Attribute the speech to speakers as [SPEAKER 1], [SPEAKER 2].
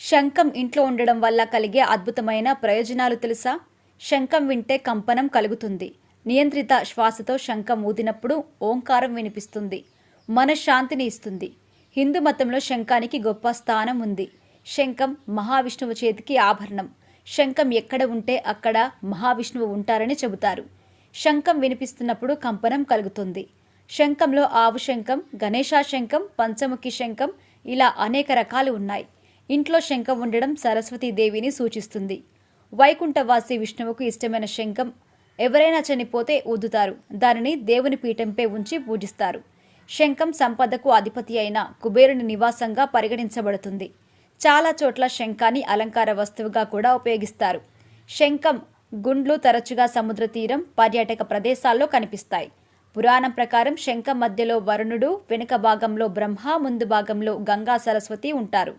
[SPEAKER 1] శంఖం ఇంట్లో ఉండడం వల్ల కలిగే అద్భుతమైన ప్రయోజనాలు తెలుసా? శంఖం వింటే కంపనం కలుగుతుంది. నియంత్రిత శ్వాసతో శంఖం ఊదినప్పుడు ఓంకారం వినిపిస్తుంది. మనశ్శాంతిని ఇస్తుంది. హిందూ మతంలో శంఖానికి గొప్ప స్థానం ఉంది. శంఖం మహావిష్ణువు చేతికి ఆభరణం. శంఖం ఎక్కడ ఉంటే అక్కడ మహావిష్ణువు ఉంటారని చెబుతారు. శంఖం వినిపిస్తున్నప్పుడు కంపనం కలుగుతుంది. శంఖంలో ఆవు శంఖం గణేశా శంఖం పంచముఖి శంఖం ఇలా అనేక రకాలు ఉన్నాయి. ఇంట్లో శంఖం ఉండడం సరస్వతీదేవిని సూచిస్తుంది. వైకుంఠవాసి విష్ణువుకు ఇష్టమైన శంఖం ఎవరైనా చనిపోతే ఊదుతారు. దానిని దేవుని పీఠంపై ఉంచి పూజిస్తారు. శంఖం సంపదకు అధిపతి అయిన కుబేరుని నివాసంగా పరిగణించబడుతుంది. చాలా చోట్ల శంఖాన్ని అలంకార వస్తువుగా కూడా ఉపయోగిస్తారు. శంఖం గుండ్లు తరచుగా సముద్ర తీరం పర్యాటక ప్రదేశాల్లో కనిపిస్తాయి. పురాణం ప్రకారం శంఖం మధ్యలో వరుణుడు వెనుక భాగంలో బ్రహ్మ ముందు భాగంలో గంగా సరస్వతి ఉంటారు.